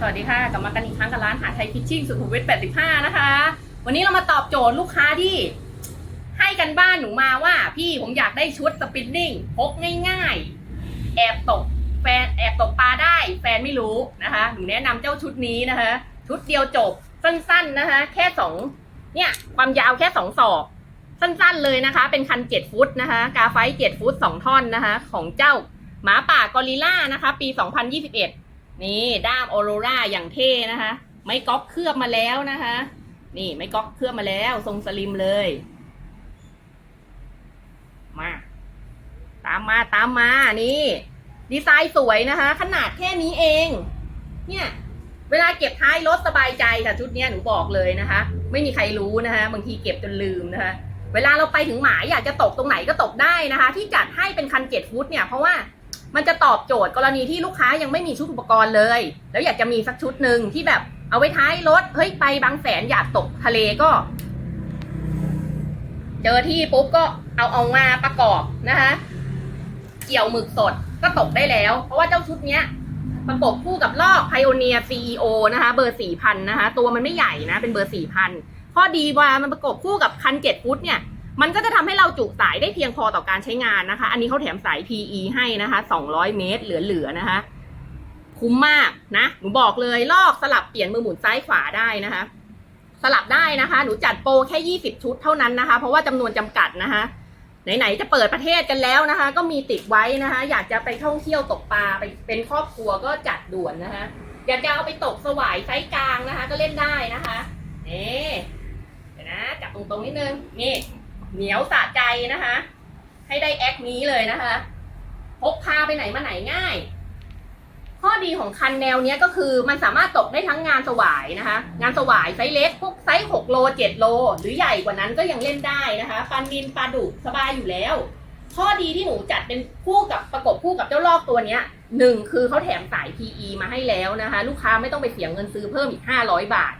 สวัสดีค่ะ กลับมากันอีกครั้งกับร้านหาไทยฟิชชิ่งสุขุมวิท 85 นะคะ วันนี้เรามาตอบโจทย์ลูกค้าที่ ให้กันบ้านหนูมาว่า พี่ผมอยากได้ชุดสปินนิ่งพกง่ายๆ แอบตกแฟนแอบตกปลาได้ แฟนไม่รู้นะคะ หนูแนะนำเจ้าชุดนี้นะคะ ชุดเดียวจบสั้นๆนะคะ แค่สองเนี่ยความยาวแค่สองศอกสั้นๆเลยนะคะ เป็นคันเจ็ดฟุตนะคะ กาไฟเจ็ดฟุตสองท่อนนะคะ ของเจ้าหมาป่ากอริลล่านะคะ ปี 2021 นี่ด้ามออโรราอย่างเท่นะคะ ไม่ก๊อกเคลือบมาแล้วนะคะ นี่ไม่ก๊อกเคลือบมาแล้ว ทรงสลิมเลย มา ตามมาตามมานี่ ดีไซน์สวยนะคะ ขนาดแค่นี้เอง เนี่ย เวลาเก็บท้ายรถสบายใจค่ะชุดนี้หนูบอกเลยนะคะ ไม่มีใครรู้นะคะบางทีเก็บจนลืมนะคะเวลาเราไปถึงหมายอยากจะตกตรงไหนก็ตกได้นะคะ ที่จัดให้เป็นคันเจ็ดฟุตเนี่ยเพราะว่า มันจะตอบโจทย์กรณีที่ลูกค้ายังไม่มีชุดอุปกรณ์เลย แล้วอยากจะมีสักชุดหนึ่งที่แบบเอาไว้ท้ายรถเฮ้ยไปบางแสนอยากตกทะเลก็ เจอที่ปุ๊บก็เอาเอามาประกอบนะคะเกี่ยวหมึกสดก็ตกได้แล้ว เพราะว่าเจ้าชุดเนี้ยประกบคู่กับลอก Pioneer CEO นะคะ เบอร์4,000นนะคะ ตัวมันไม่ใหญ่นะ เป็นเบอร์4,000ข้อดีว่ามันประกบคู่กับคัน7ฟุตเนี่ย มันก็จะทำให้เราจุสายได้เพียงพอต่อการใช้งานนะคะ อันนี้เขาแถมสาย PE ให้นะคะ200 เมตร เหลือๆนะคะ คุ้มมากนะ หนูบอกเลยลอกสลับเปลี่ยนมือหมุนซ้ายขวาได้นะคะ สลับได้นะคะ หนูจัดโปรแค่ 20 ชุดเท่านั้นนะคะ เพราะว่าจำนวนจำกัดนะคะ ไหนๆจะเปิดประเทศกันแล้วนะคะ ก็มีติดไว้นะคะ อยากจะไปท่องเที่ยวตกปลาไปเป็นครอบครัวก็จัดด่วนนะคะ อยากจะเอาไปตกสวายไซส์กลางนะคะ ก็เล่นได้นะคะนี่เดี๋ยวนะจับตรงๆนิดนึงนี่ เหนียวสะใจนะคะ ให้ได้แอคนี้เลยนะคะพกพาไปไหนมาไหนง่าย ข้อดีของคันแนวเนี้ยก็คือมันสามารถตกได้ทั้งงานสวายนะคะ งานสวายไซส์เล็กพวกไซส์6โล7โล หรือใหญ่กว่านั้นก็ยังเล่นได้นะคะปลานินปลาดุกสบายอยู่แล้ว ข้อดีที่หนูจัดเป็นคู่กับประกบคู่กับเจ้าลอกตัวเนี้ยหนึ่งคือเขาแถมสาย PE มาให้แล้วนะคะ ลูกค้าไม่ต้องไปเสียเงินซื้อเพิ่มอีก500บาท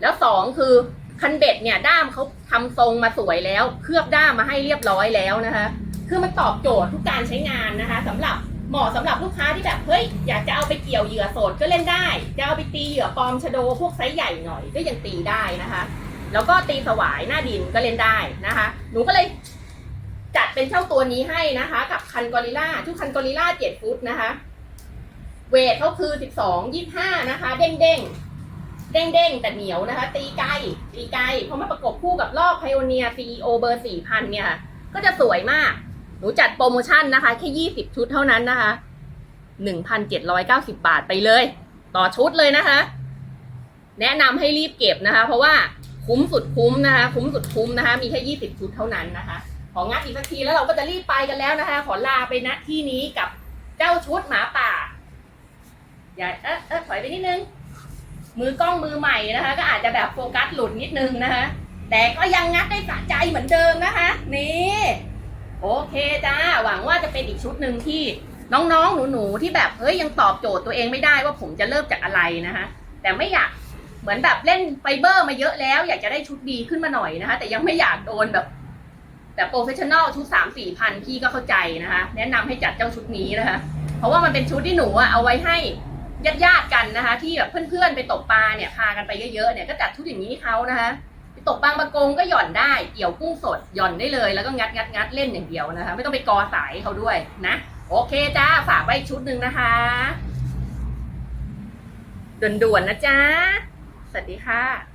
แล้วสองคือ คันเบ็ดเนี่ยด้ามเขาทำทรงมาสวยแล้ว เคลือบด้ามมาให้เรียบร้อยแล้วนะคะ คือมันตอบโจทย์ทุกการใช้งานนะคะสำหรับเหมาะสำหรับลูกค้าที่แบบเฮ้ยอยากจะเอาไปเกี่ยวเหยื่อสดก็เล่นได้จะเอาไปตีเหยื่อปลอมชะโดพวกไซส์ใหญ่หน่อยก็ยังตีได้นะคะ แล้วก็ตีสวายหน้าดินก็เล่นได้นะคะ หนูก็เลยจัดเป็นเช่าตัวนี้ให้นะคะ กับคันกอริล่าชุดคันกอริล่าเจ็ดฟุตนะคะ เวทเขาคือสิบสองยี่ห้านะคะ เด้งเด้ง เด้งเด้งๆ แต่เหนียวนะคะ ตีไกลตีไกลเพราะมาประกบคู่กับลอกไพโอเนียซีโอเบอร์สี่พันเนี่ยค่ะก็จะสวยมาก หนูจัดโปรโมชั่นนะคะ แค่ยี่สิบชุดเท่านั้นนะคะหนึ่งพันเจ็ดร้อยเก้าสิบาทไปเลย ต่อชุดเลยนะคะ แนะนำให้รีบเก็บนะคะ เพราะว่าคุ้มสุดคุ้มนะคะ คุ้มสุดคุ้มนะคะ มีแค่ยี่สิบชุดเท่านั้นนะคะ ของงัดอีกสักทีแล้วเราก็จะรีบไปกันแล้วนะคะ ขอลาไปณที่นี้กับเจ้าชุดหมาป่า อย่าเออเออถอยไปนิดนึง มือกล้องมือใหม่นะคะ ก็อาจจะแบบโฟกัสหลุดนิดนึงนะคะ แต่ก็ยังงัดได้สะใจเหมือนเดิมนะคะ นี่โอเคจ้าหวังว่าจะเป็นอีกชุดหนึ่งที่น้องๆ หนูๆ ที่แบบเฮ้ยยังตอบโจทย์ตัวเองไม่ได้ว่าผมจะเริ่มจากอะไรนะคะแต่ไม่อยากเหมือนแบบเล่นไฟเบอร์มาเยอะแล้ว อยากจะได้ชุดดีขึ้นมาหน่อยนะคะ แต่ยังไม่อยากโดนแบบ แบบโปรเฟชชั่นอลชุดสามสี่พันพี่ก็เข้าใจนะคะ แนะนำให้จัดเจ้าชุดนี้นะคะ เพราะว่ามันเป็นชุดที่หนูอะเอาไว้ให้ ญาติญาติกันนะคะ ที่แบบเพื่อนๆไปตกปลาเนี่ยพากันไปเยอะๆเนี่ยก็จัดชุดอย่างนี้ให้เขานะคะไปตกบางประกงก็หย่อนได้เกี่ยวกุ้งสดหย่อนได้เลย แล้วก็งัดงัดงัดเล่นอย่างเดียวนะคะ ไม่ต้องไปกอสายเขาด้วยนะโอเคจ้าฝากไว้ชุดหนึ่งนะคะด่วนๆนะจ๊ะสวัสดีค่ะ